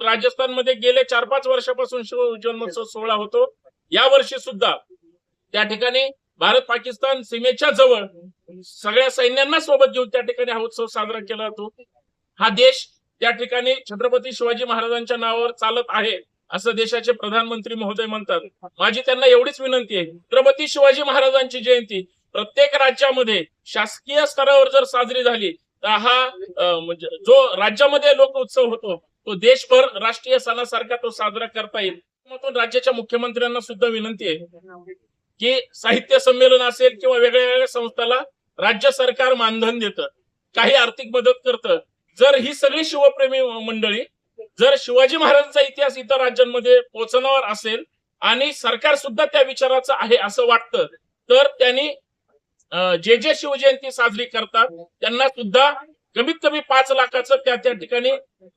राजस्थानमध्ये गेले चार पाच वर्षापासून शिव जन्मोत्सव सोहळा होतो. या वर्षी सुद्धा त्या ठिकाणी भारत पाकिस्तान सीमेच्या जवळ सगळ्या सैन्यांना सोबत घेऊन त्या ठिकाणी हा उत्सव साजरा केला जातो. हा देश त्या ठिकाणी छत्रपती शिवाजी महाराजांच्या नावावर चालत आहे असं देशाचे प्रधानमंत्री महोदय म्हणतात. माझी त्यांना एवढीच विनंती आहे. छत्रपती शिवाजी महाराजांची जयंती प्रत्येक राज्यामध्ये शासकीय स्तरावर जर साजरी झाली तर हा म्हणजे जो राज्यामध्ये लोक उत्सव होतो तो देशभर राष्ट्रीय सणासारखा तो साजरा करता येईल. मग राज्याच्या मुख्यमंत्र्यांना सुद्धा विनंती आहे की साहित्य संमेलन असेल किंवा वेगळ्या वेगळ्या संस्थाला राज्य सरकार मानधन देतं काही आर्थिक मदत करतं. जर ही सगळी शिवप्रेमी मंडळी जर शिवाजी महाराजांचा इतिहास इतर राज्यांमध्ये पोहोचवणार असेल आणि सरकार सुद्धा त्या विचाराचं आहे असं वाटतं तर त्यांनी जे जे शिवजयंती साजरी करतात त्यांना सुद्धा कमीत कमी पाच लाखाचं त्या त्या ठिकाणी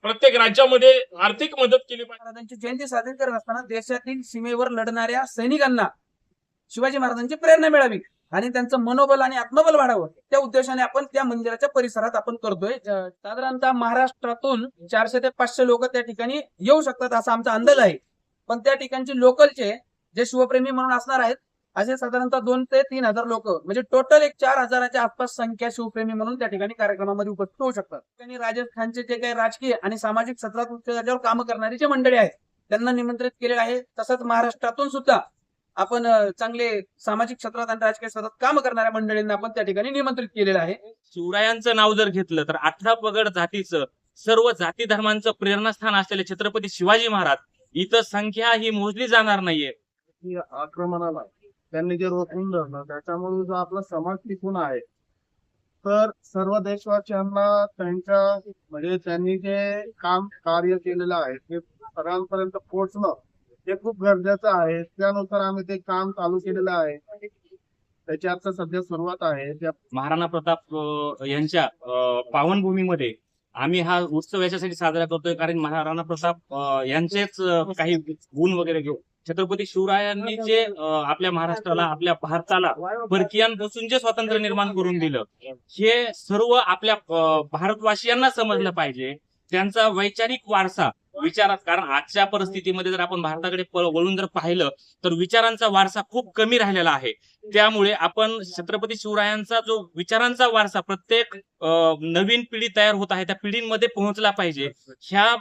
प्रत्येक राज्यामध्ये आर्थिक मदत केली पाहिजे. महाराजांची जयंती साजरी करत असताना देशातील सीमेवर लढणाऱ्या सैनिकांना शिवाजी महाराजांची प्रेरणा मिळावी आणि त्यांचं मनोबल आणि आत्मबल वाढावं. त्या उद्देशाने आपण त्या मंदिराच्या परिसरात आपण करतोय. साधारणतः महाराष्ट्रातून चारशे ते पाचशे लोक त्या ठिकाणी येऊ शकतात असा आमचा अंदाज आहे. पण त्या ठिकाणचे लोकलचे जे शिवप्रेमी म्हणून असणार आहेत असे साधारणतः दोन ते तीन हजार लोक म्हणजे टोटल एक चार हजाराच्या आसपास संख्या शिवप्रेमी म्हणून त्या ठिकाणी कार्यक्रमामध्ये उपस्थित होऊ शकतात. त्यांनी राजस्थानचे जे काही राजकीय आणि सामाजिक सत्रात उच्च दर्जावर कामं करणारी जे मंडळी आहेत त्यांना निमंत्रित केले आहे. तसंच महाराष्ट्रातून सुद्धा आपण चांगले सामाजिक क्षेत्रात आणि राजकीय क्षेत्रात काम करणाऱ्या मंडळींना आपण त्या ठिकाणी निमंत्रित केलेलं आहे. शिवरायांचं नाव जर घेतलं तर अठरा पगड जातीचं सर्व जाती धर्मांचं प्रेरणास्थान असलेले छत्रपती शिवाजी महाराज इथं संख्या ही मोजली जाणार नाहीये. आक्रमणाला त्यांनी जे रोखून धरलं त्याच्यामुळे जो आपला समाज टिकून आहे. तर सर्व देशवासियांना त्यांच्या म्हणजे त्यांनी जे काम कार्य केलेलं आहे ते सगळ्यांपर्यंत पोहोचणं हे खूप गरजेचं आहे. त्यानुसार आम्ही ते काम चालू केलेलं आहे. त्याची आता सध्या सुरुवात आहे. त्या महाराणा प्रताप यांच्या पावनभूमीमध्ये आम्ही हा उत्सव याच्यासाठी साजरा करतोय. कारण महाराणा प्रताप यांचेच काही गुण वगैरे घेऊ छत्रपती शिवरायांनी जे आपल्या महाराष्ट्राला आपल्या भारताला परकीयांपासून जे स्वातंत्र्य निर्माण करून दिलं हे सर्व आपल्या भारतवासियांना समजलं पाहिजे. त्यांचा वैचारिक वारसा विचारात. कारण आजच्या परिस्थितीमध्ये जर आपण भारताकडे वळून जर पाहिलं तर विचारांचा वारसा खूप कमी राहिलेला आहे. त्यामुळे आपण छत्रपती शिवरायांचा जो विचारांचा वारसा प्रत्येक नवीन पिढी तयार होत आहे त्या पिढींमध्ये पोहोचला पाहिजे. ह्या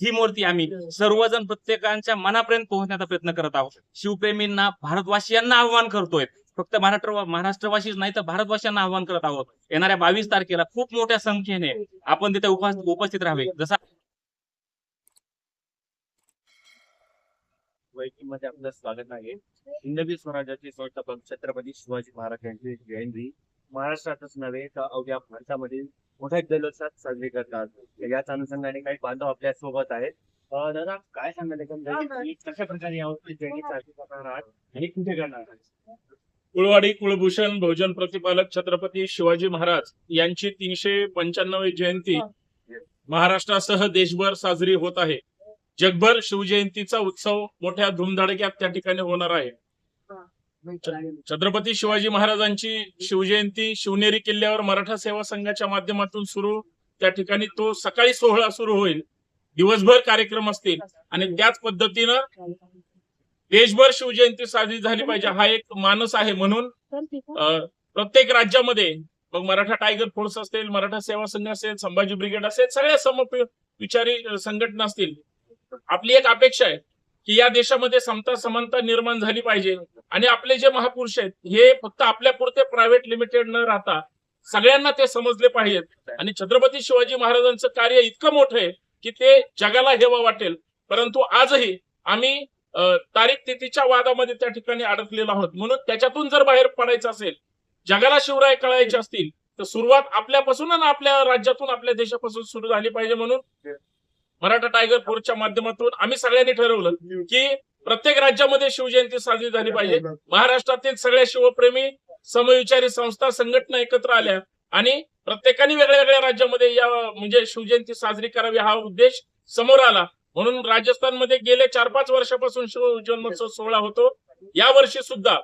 थीमवरती आम्ही सर्वजण प्रत्येकांच्या मनापर्यंत पोहोचण्याचा प्रयत्न करत आहोत. शिवप्रेमींना भारतवासियांना आव्हान करतोय. फक्त महाराष्ट्र महाराष्ट्रवासीच नाही तर भारतवासियांना आव्हान करत आहोत. येणाऱ्या बावीस तारखेला खूप मोठ्या संख्येने आपण तिथे उपस्थित राहावे. जसं मध्ये आपलं स्वागत आहे. हिंदवी स्वराज्याचे संस्थापक छत्रपती शिवाजी महाराज यांची जयंती. महाराष्ट्रातच नव्हे तर अवघ्या भारतामध्ये मोठ्या जल्लोषात साजरी करतात. याच अनुषंगाने काही बांधव आपल्यासोबत आहेत. दादा काय सांगाल कशा प्रकारे यावर्षी जयंती साजरी करणार आहात आणि कुठे करणार आहात? कुळवाडी कुळभूषण बहुजन प्रतिपालक छत्रपती शिवाजी महाराज यांची तीनशे पंच्याण्णव जयंती महाराष्ट्रासह देशभर साजरी होत आहे. जगभर शिवजयंतीचा उत्सव मोठ्या धुमधडक्यात त्या ठिकाणी होणार आहे. छत्रपती शिवाजी महाराजांची शिवजयंती शिवनेरी किल्ल्यावर मराठा सेवा संघाच्या माध्यमातून सुरू त्या ठिकाणी तो सकाळी सोहळा सुरू होईल. दिवसभर कार्यक्रम असतील आणि त्याच पद्धतीनं देशभर शिवजयंती साजरी झाली पाहिजे. हा एक मानस आहे म्हणून प्रत्येक राज्यामध्ये मग मराठा टायगर फोर्स असेल मराठा सेवा संघ असेल संभाजी ब्रिगेड असेल सगळ्या सम विचारी संघटना असतील. आपली एक अपेक्षा आहे की या देशामध्ये समता समानता निर्माण झाली पाहिजे. आणि आपले जे महापुरुष आहेत हे फक्त आपल्यापुरते प्रायव्हेट लिमिटेड न राहता सगळ्यांना ते समजले पाहिजेत. आणि छत्रपती शिवाजी महाराजांचं कार्य इतकं मोठं आहे की ते जगाला हेवा वाटेल. परंतु आजही आम्ही तारीख तिथीच्या वादामध्ये त्या ठिकाणी अडकलेलो आहोत. म्हणून त्याच्यातून जर बाहेर पडायचं असेल जगाला शिवराय कळायचे असतील तर सुरुवात आपल्यापासून आणि आपल्या राज्यातून आपल्या देशापासून सुरू झाली पाहिजे म्हणून मराठा टायगर फोर्सच्या माध्यमातून आम्ही सगळ्यांनी ठरवलं की प्रत्येक राज्यामध्ये शिवजयंती साजरी झाली पाहिजे. महाराष्ट्रातील सगळ्या शिवप्रेमी समविचारी संस्था संघटना एकत्र आल्या आणि प्रत्येकाने वेगळ्या वेगळ्या राज्यामध्ये या म्हणजे शिवजयंती साजरी करावी हा उद्देश समोर आला. म्हणून राजस्थानमध्ये गेले चार पाच वर्षापासून शिव जन्मोत्सव सोहळा होतो. या वर्षी सुद्धा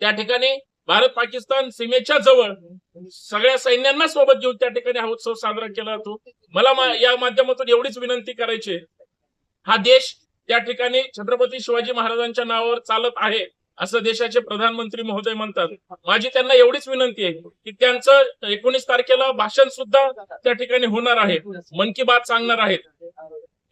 त्या ठिकाणी भारत पाकिस्तान सीमेच्या जवळ सगळ्या सैन्यांना सोबत घेऊन त्या ठिकाणी हा उत्सव साजरा केला जातो. मला मा- या माध्यमातून एवढीच विनंती करायची हा देश त्या ठिकाणी छत्रपती शिवाजी महाराजांच्या नावावर चालत आहे असं देशाचे प्रधानमंत्री महोदय म्हणतात. माझी त्यांना एवढीच विनंती आहे की त्यांचं एकोणीस तारखेला भाषण सुद्धा त्या ठिकाणी होणार आहे. मन की बात सांगणार आहेत.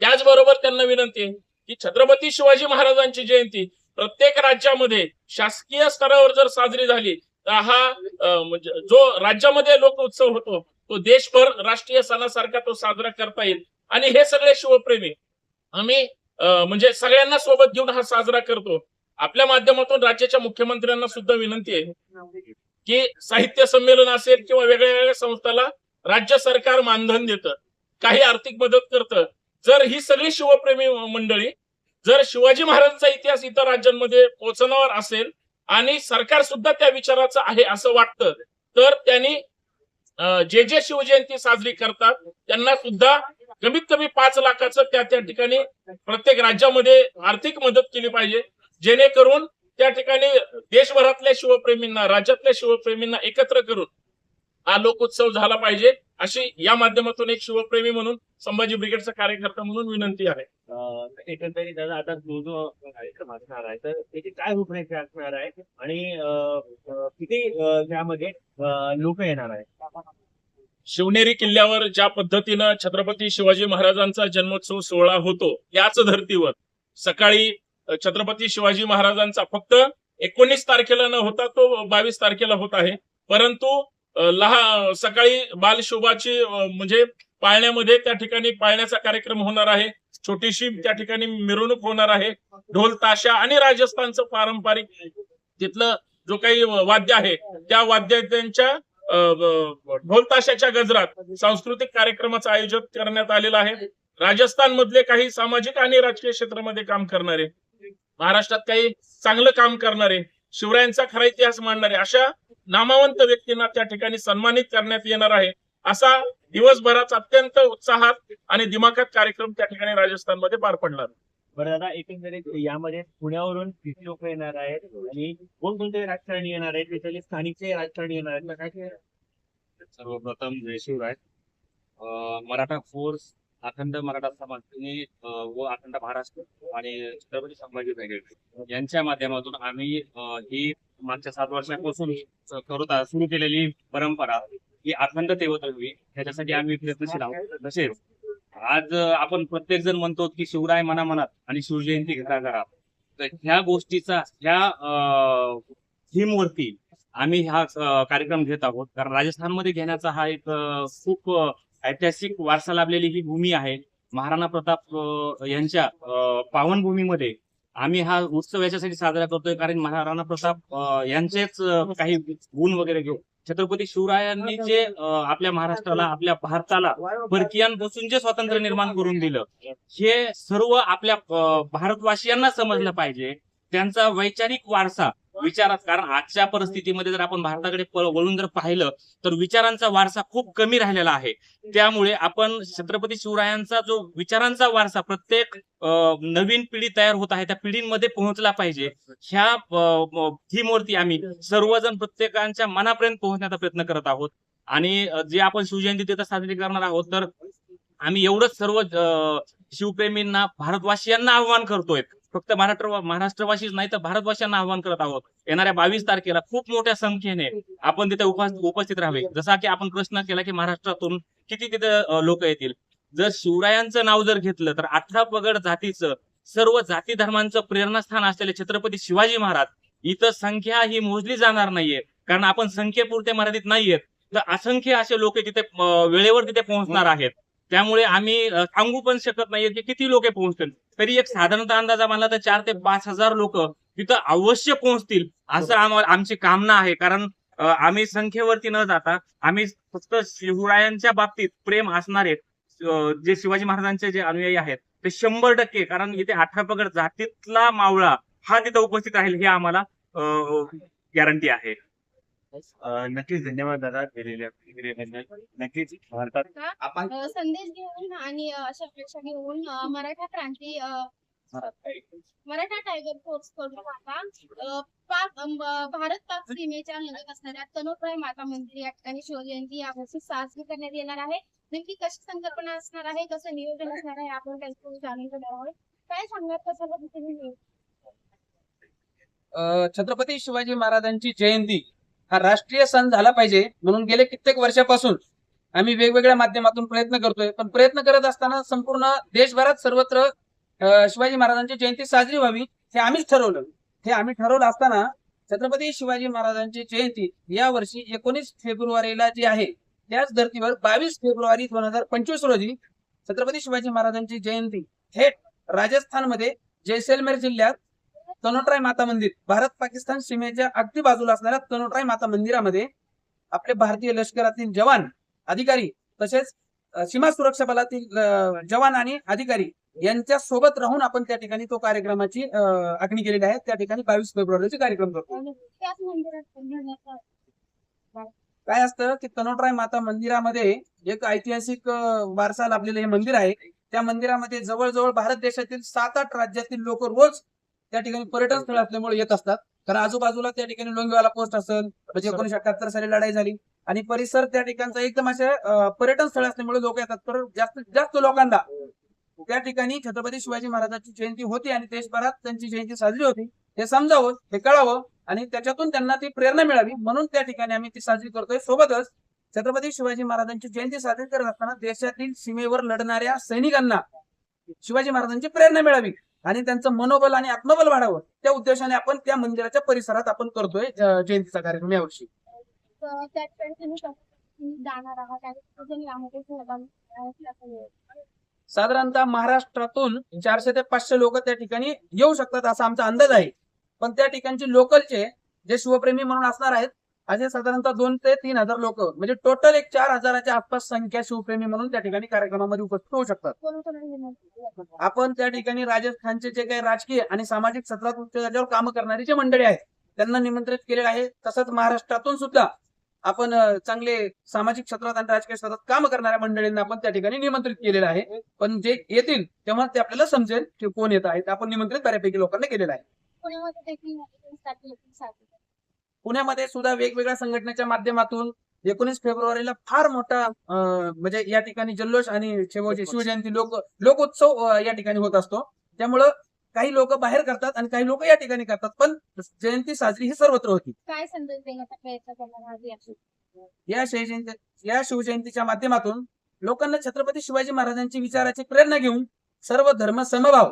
त्याचबरोबर त्यांना विनंती आहे की छत्रपती शिवाजी महाराजांची जयंती प्रत्येक राज्यामध्ये शासकीय स्तरावर जर साजरी झाली तर हा म्हणजे जो राज्यामध्ये लोक उत्सव होतो तो देशभर राष्ट्रीय सणासारखा तो साजरा करता येईल. आणि हे सगळे शिवप्रेमी आम्ही म्हणजे सगळ्यांना सोबत घेऊन हा साजरा करतो. आपल्या माध्यमातून राज्याच्या मुख्यमंत्र्यांना सुद्धा विनंती आहे की साहित्य संमेलन असेल किंवा वेगळ्या वेगळ्या संस्थाला राज्य सरकार मानधन देतं काही आर्थिक मदत करतं. जर ही सगळी शिवप्रेमी मंडळी जर शिवाजी महाराजांचा इतिहास इतर राज्यांमध्ये पोहोचण्यावर असेल आणि सरकार सुद्धा त्या विचाराचं आहे असं वाटतं तर त्यांनी जे जे शिवजयंती साजरी करतात त्यांना सुद्धा कमीत कमी पाच लाखाचं त्या त्या ठिकाणी प्रत्येक राज्यामध्ये आर्थिक मदत केली पाहिजे जेणेकरून त्या ठिकाणी देशभरातल्या शिवप्रेमींना राज्यातल्या शिवप्रेमींना एकत्र करून हा लोकोत्सव झाला पाहिजे. अशी या माध्यमातून एक शिवप्रेमी म्हणून संभाजी ब्रिगेडचा कार्यकर्ता म्हणून विनंती आहे. एकंदरीत दादा आता जो जो कार्यक्रम असणार आहे तर त्याची काय रूपरेषा असणार आहे? आणि किती त्यामध्ये लोक येणार आहे शिवनेरी किल्ल्यावर ज्या पद्धतीनं छत्रपती शिवाजी महाराजांचा जन्मोत्सव सोहळा होतो याच धर्तीवर सकाळी छत्रपती शिवाजी महाराजांचा फक्त एकोणीस तारखेला न होता तो बावीस तारखेला होत आहे. परंतु लहान लहा सकाळी बालशोभाची म्हणजे पाळण्यामध्ये त्या ठिकाणी पाळण्याचा कार्यक्रम होणार आहे. छोटीशी त्या ठिकाणी मिरवणूक होणार आहे. ढोल ताशा आणि राजस्थानचं पारंपरिक तिथलं जो काही वाद्य आहे त्या वाद्यांच्या ढोल ताशाच्या गजरात सांस्कृतिक कार्यक्रमाचं आयोजन करण्यात आलेलं आहे. राजस्थान मधले काही सामाजिक आणि राजकीय क्षेत्रामध्ये काम करणारे महाराष्ट्रात काही चांगलं काम करणारे शिवरायांचा खरा इतिहास मांडणारे अशा नामवंत व्यक्तींना त्या ठिकाणी सन्मानित करण्यात येणार आहे. असा दिवसभरात अत्यंत उत्साहात आणि दिमाखात कार्यक्रम त्या ठिकाणी राजस्थानमध्ये पार पडणार. बरं दादा एकंदरीत यामध्ये पुण्यावरून किती लोक येणार आहेत आणि कोणकोणते राजकारणी येणार आहेत? त्याच्यातले स्थानिकचे राजकारणी येणार आहेत? सर्वप्रथम जय शिवराय. अं, मराठा फोर्स अखंड मराठा समाज व अखंड महाराष्ट्र आणि छत्रपती संभाजी ब्रिगेड यांच्या माध्यमातून आम्ही ही मागच्या सात वर्षापासून करत सुरू केलेली परंपरा ही अखंड तेवत हवी. ह्याच्यासाठी आम्ही प्रयत्नशील आहोत. तसेच आज आपण प्रत्येक जण म्हणतो की शिवराय मना मनात आणि शिवजयंती घरा घरा. तर ह्या गोष्टीचा ह्या थीमवरती आम्ही हा कार्यक्रम घेत आहोत. कारण राजस्थानमध्ये घेण्याचा हा एक खूप ऐतिहासिक वारसा लाभलेली ही भूमी आहे. महाराणा प्रताप यांच्या पावनभूमीमध्ये आम्ही हा उत्सव याच्यासाठी साजरा करतोय. कारण महाराणा प्रताप यांचेच काही गुण वगैरे घेऊ छत्रपती शिवरायांनी जे आपल्या महाराष्ट्राला आपल्या भारताला परकीयांपासून जे स्वातंत्र्य निर्माण करून दिलं हे सर्व आपल्या भारतवासियांना समजलं पाहिजे. त्यांचा वैचारिक वारसा विचारात कारण आजच्या परिस्थितीमध्ये जर आपण भारताकडे वळून जर पाहिलं तर विचारांचा वारसा खूप कमी राहिलेला आहे. त्यामुळे आपण छत्रपती शिवरायांचा जो विचारांचा वारसा प्रत्येक नवीन पिढी तयार होत आहे त्या पिढींमध्ये पोहोचला पाहिजे. ह्या थीमवरती आम्ही सर्वजण प्रत्येकांच्या मनापर्यंत पोहोचण्याचा प्रयत्न करत आहोत. आणि जे आपण शिवजयंती तिथं साजरी करणार आहोत तर आम्ही एवढंच सर्व शिवप्रेमींना भारतवासियांना आव्हान करतोय. फक्त महाराष्ट्र महाराष्ट्रवासीच नाही तर भारतवासियांना आवाहन करत आहोत. येणाऱ्या बावीस तारखेला खूप मोठ्या संख्येने आपण तिथे उपस्थित राहावे. जसा की आपण प्रश्न केला की महाराष्ट्रातून किती तिथे लोक येतील? जर शिवरायांचं नाव जर घेतलं तर अठरा पगड जातीचं सर्व जाती धर्मांचं प्रेरणास्थान असलेले छत्रपती शिवाजी महाराज इथं संख्या ही मोजली जाणार नाहीये. कारण आपण संख्येपुरते मर्यादित नाहीयेत. तर असंख्य असे लोक तिथे वेळेवर तिथे पोहोचणार आहेत. त्यामुळे आम्ही सांगू पण शकत नाहीये की किती लोक पोहोचतील? तरी एक साधारणतः अंदाजा आम्हाला तर चार ते पाच हजार लोक तिथं अवश्य पोहोचतील असं आम्हाला आमची कामना आहे. कारण आम्ही संख्येवरती न जाता आम्ही फक्त शिवरायांच्या बाबतीत प्रेम असणारे जे शिवाजी महाराजांचे जे अनुयायी आहेत ते शंभर टक्के. कारण इथे अठरा पगड जातीतला मावळा हा तिथं उपस्थित राहील हे आम्हाला गॅरंटी आहे. नक्कीच धन्यवाद दादा दिलेल्या नक्कीच भारतात अ, संदेश घेऊन आणि अ, अशा अपेक्षा घेऊन अ, मराठा क्रांती अ, मराठा टायगर फोर्सकडून आता अ, पाक अम, ब- भारत पाक सीमेच्या लगत असणाऱ्या तनोप्राय माता मंदिर या ठिकाणी शिवजयंती यावर्षी साजरी करण्यात येणार आहे. नेमकी कशी संकल्पना असणार आहे? कसं नियोजन असणार आहे? आपण त्यांच्याकडून जाणून घेणार आहोत. काय सांगणार कसं पद्धतीने? अ, छत्रपती शिवाजी महाराजांची जयंती हा राष्ट्रीय सण झाला पाहिजे म्हणून गेले कित्येक वर्षापासून आम्ही वेगवेगळ्या माध्यमातून प्रयत्न करतोय. पण प्रयत्न करत असताना संपूर्ण देशभरात सर्वत्र शिवाजी महाराजांची जयंती साजरी व्हावी हे आम्हीच ठरवलं. हे आम्ही ठरवलं असताना छत्रपती शिवाजी महाराजांची जयंती या वर्षी एकोणीस फेब्रुवारीला जी आहे त्याच धर्तीवर बावीस फेब्रुवारी दोन हजार पंचवीस रोजी छत्रपती शिवाजी महाराजांची जयंती थेट राजस्थानमध्ये जैसलमेर जिल्ह्यात तनोट्राय माता मंदिर. भारत पाकिस्तान सीमेच्या अगदी बाजूला असणाऱ्या तनोट्राय माता मंदिरामध्ये आपले भारतीय लष्करातील जवान अधिकारी तसेच सीमा सुरक्षा बलातील जवान आणि अधिकारी यांच्या सोबत राहून आपण त्या ठिकाणी तो कार्यक्रमाची आखणी केलेली आहे. त्या ठिकाणी बावीस फेब्रुवारीचे कार्यक्रम करतो. काय असतं की तनोटराय माता मंदिरामध्ये एक ऐतिहासिक वारसा लाभलेलं हे मंदिर आहे. त्या मंदिरामध्ये जवळजवळ भारत देशातील सात आठ राज्यातील लोक रोज त्या ठिकाणी पर्यटन स्थळ असल्यामुळे येत असतात. कारण आजूबाजूला त्या ठिकाणी लोंगेवाला पोस्ट असेल म्हणजे एकोणीशे अठ्याहत्तर साली लढाई झाली. आणि परिसर त्या ठिकाणचा एकदम असे पर्यटन स्थळ असल्यामुळे लोक येतात. तर जास्तीत जास्त लोकांना त्या ठिकाणी छत्रपती शिवाजी महाराजांची जयंती होती आणि देशभरात त्यांची जयंती साजरी होती. हे समजावं हे कळावं आणि त्याच्यातून त्यांना ती प्रेरणा मिळावी. म्हणून त्या ठिकाणी आम्ही ती साजरी करतोय. सोबतच छत्रपती शिवाजी महाराजांची जयंती साजरी करत असताना देशातील सीमेवर लढणाऱ्या सैनिकांना शिवाजी महाराजांची प्रेरणा मिळावी. आणि त्यांचं मनोबल आणि आत्मबल वाढावं. त्या उद्देशाने आपण त्या मंदिराच्या परिसरात आपण करतोय जयंतीचा कार्यक्रम यावर्षी. साधारणतः महाराष्ट्रातून चारशे ते पाचशे लोक त्या ठिकाणी येऊ शकतात असा आमचा अंदाज आहे. पण त्या ठिकाणचे लोकलचे जे शिवप्रेमी म्हणून असणार आहेत असे साधारणतः दोन ते तीन हजार लोक म्हणजे टोटल एक चार हजाराच्या आसपास संख्या शिवप्रेमी म्हणून त्या ठिकाणी कार्यक्रमामध्ये उपस्थित होऊ शकतात. आपण त्या ठिकाणी राजस्थानचे जे काही राजकीय आणि सामाजिक क्षेत्रात उच्च दर्जावर काम करणारी जे मंडळी आहेत त्यांना निमंत्रित केलेले आहे. तसंच महाराष्ट्रातून सुद्धा आपण चांगले सामाजिक क्षेत्रात आणि राजकीय क्षेत्रात काम करणाऱ्या मंडळींना आपण त्या ठिकाणी निमंत्रित केलेलं आहे. पण जे येतील तेव्हा ते आपल्याला समजेल की कोण येत आहेत. आपण निमंत्रित बऱ्यापैकी लोकांना केलेलं आहे. पुण्यामध्ये सुद्धा वेगवेगळ्या संघटनेच्या माध्यमातून एकोणीस फेब्रुवारीला फार मोठा अं, म्हणजे या ठिकाणी जल्लोष आणि शिवाजी शिवजयंती लोक लोकोत्सव या ठिकाणी होत असतो. त्यामुळं काही लोक बाहेर करतात आणि काही लोक या ठिकाणी करतात. पण जयंती साजरी ही सर्वत्र होती. काय संदेश देण्याचा प्रयत्न करणार या शिवजयंती या शिवजयंतीच्या माध्यमातून लोकांना छत्रपती शिवाजी महाराजांची विचाराची प्रेरणा घेऊन सर्व धर्म समभाव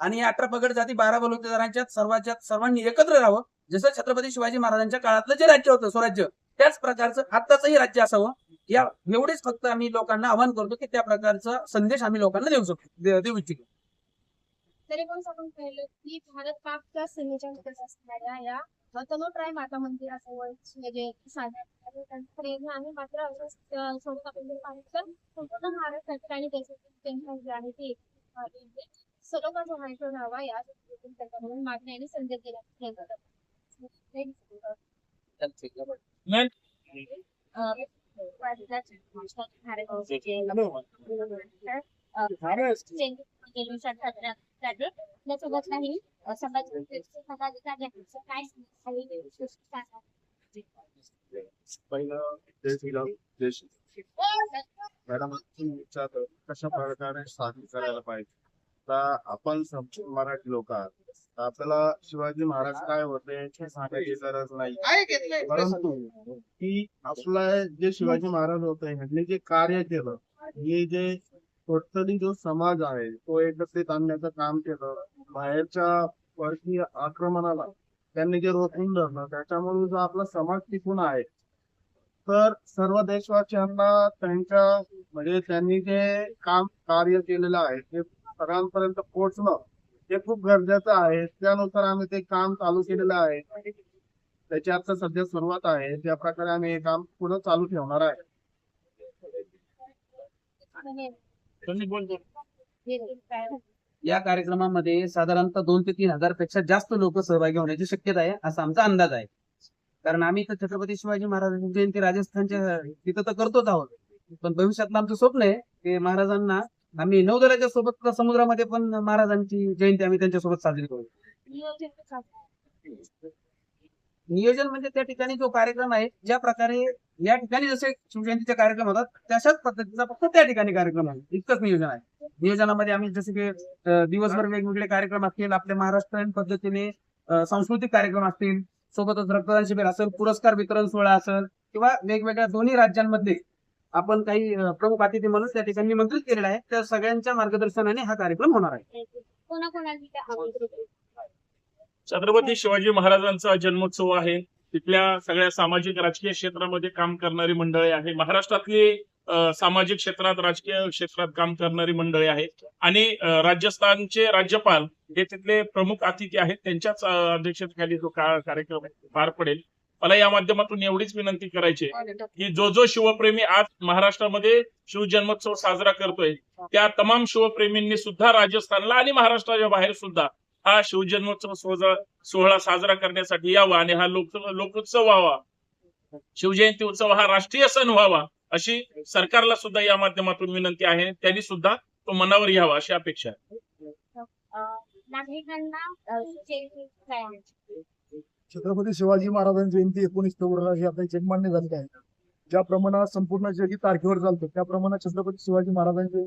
आणि या अठरा पगड जाती बारा बलुतेदारांच्या सर्वांच्या सर्वांनी एकत्र राहावं जसं छत्रपती शिवाजी महाराजांच्या काळातलं जे राज्य होतं स्वराज्य त्याच प्रकारचं आत्ताचंही राज्य असावं. या एवढेच फक्त आम्ही लोकांना आवाहन करतो की त्या प्रकारचा संदेश आम्ही लोकांना देऊ शकतो. देऊ इच्छितो. तरी पण आपण पाहिलं की भारत पाकच्या असणाऱ्या या तनोट्राय माता मंदिराजवळ जयंती प्रेरणा मात्र असं स्वरूप आपण जर पाहिलं तर संपूर्ण महाराष्ट्रातील आणि देशातील जनता जी आहे ती एकत्रित जो आहे तो राहावा या आणि संदेश दिला नाही. मॅडम कशा प्रकारे साजरी करायला पाहिजे तर आपण संपूर्ण मराठी लोक आहात आपल्याला शिवाजी महाराज काय होते हे सांगायची गरज नाही. परंतु की आपला जे शिवाजी महाराज होते ह्यांनी जे कार्य केलं हे जे टोटली जो समाज आहे तो एकत्रित आणण्याचं काम केलं बाहेरच्या परकीय आक्रमणाला त्यांनी जे रोखून धरलं त्याच्यामुळे जो आपला समाज टिकून आहे तर सर्व देशवासियांना त्यांच्या म्हणजे त्यांनी जे काम कार्य केलेलं आहे ते सगळ्यांपर्यंत पोहोचणं हे खूप गरजेचं आहे त्यानुसार आम्ही ते काम चालू केलेलं आहे. त्याची आता सध्या सुरुवात आहे. त्या प्रकारे आम्ही हे काम पुढे चालू ठेवणार आहे. या कार्यक्रमामध्ये साधारणतः दोन ते तीन हजारपेक्षा जास्त लोक सहभागी होण्याची शक्यता आहे असा आमचा अंदाज आहे. कारण आम्ही तर छत्रपती शिवाजी महाराजांची जयंती राजस्थानच्या तिथं तर करतोच आहोत. पण भविष्यातलं आमचं स्वप्न आहे की महाराजांना आम्ही नौदलाच्या सोबत समुद्रामध्ये पण महाराजांची जयंती आम्ही त्यांच्यासोबत साजरी करू. नियोजन म्हणजे त्या ठिकाणी जो कार्यक्रम आहे ज्या प्रकारे या ठिकाणी जसे शिवजयंतीचे कार्यक्रम होतात तशाच पद्धतीचा फक्त त्या ठिकाणी कार्यक्रम आहे. इतकंच नियोजन आहे. नियोजनामध्ये आम्ही जसे की दिवसभर वेगवेगळे कार्यक्रम असतील आपल्या महाराष्ट्रीयन पद्धतीने सांस्कृतिक कार्यक्रम असतील सोबतच रक्तदान शिबिर असेल पुरस्कार वितरण सोहळा असेल किंवा वेगवेगळ्या दोन्ही राज्यांमध्ये आपण काही प्रमुख अतिथी म्हणून त्या ठिकाणी निमंत्रित केलेला आहे. त्या सगळ्यांच्या मार्गदर्शनाने हा कार्यक्रम होणार आहे. छत्रपती शिवाजी महाराजांचा जन्मोत्सव आहे. तिथल्या सगळ्या सामाजिक राजकीय क्षेत्रामध्ये काम करणारी मंडळी आहे. महाराष्ट्रातली सामाजिक क्षेत्रात राजकीय क्षेत्रात काम करणारी मंडळी आहेत आणि राजस्थानचे राज्यपाल हे तिथले प्रमुख अतिथी आहेत. त्यांच्याच अध्यक्षतेखाली जो कार्यक्रम आहे, पार पडेल. मला या माध्यमातून एवढीच विनंती करायची की जो जो शिवप्रेमी आज महाराष्ट्रामध्ये शिवजन्मोत्सव साजरा करतोय त्या तमाम शिवप्रेमींनी सुद्धा राजस्थानला आणि महाराष्ट्राच्या बाहेर सुद्धा हा शिवजन्मोत्सव सोहळा सोहळा साजरा करण्यासाठी यावा आणि हा लोक लोकोत्सव व्हावा. शिवजयंती उत्सव हा राष्ट्रीय सण व्हावा अशी सरकारला सुद्धा या माध्यमातून विनंती आहे त्यांनी सुद्धा तो मनावर घ्यावा अशी अपेक्षा आहे? छत्रपती शिवाजी महाराजांची जयंती एकोणीस फेब्रुवारीला ही आता जगमान्य झाली आहे. ज्याप्रमाणे संपूर्ण जग ही तारखेवर चालतो त्याप्रमाणे छत्रपती शिवाजी महाराजांची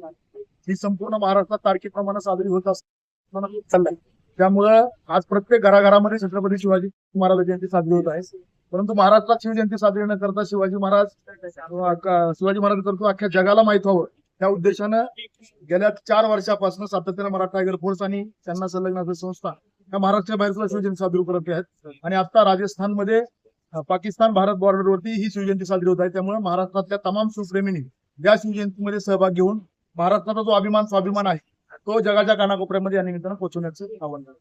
ही संपूर्ण महाराष्ट्रात तारखेप्रमाणे साजरी होत असताना चाललाय. त्यामुळं आज प्रत्येक घराघरामध्ये छत्रपती शिवाजी महाराज जयंती साजरी होत आहे. परंतु महाराष्ट्रात शिवजयंती साजरी न करता शिवाजी महाराज शिवाजी महाराज करतो अख्ख्या जगाला माहीत व्हावं. त्या उद्देशानं गेल्या चार वर्षापासून सातत्यानं मराठा टायगर फोर्स आणि त्यांना संलग्न संस्था या महाराष्ट्र बाहेर सुद्धा शिवजयंती साजरी करत आहेत आणि आता राजस्थानमध्ये पाकिस्तान भारत बॉर्डरवरती ही शिवजयंती साजरी होत आहे त्यामुळे महाराष्ट्रातल्या तमाम शिवप्रेमींनी या शिवजयंतीमध्ये सहभाग घेऊन महाराष्ट्राचा जो अभिमान स्वाभिमान आहे तो जगाच्या कानाकोपऱ्यामध्ये या निमित्तानं पोहोचवण्याचं आव्हान आहे.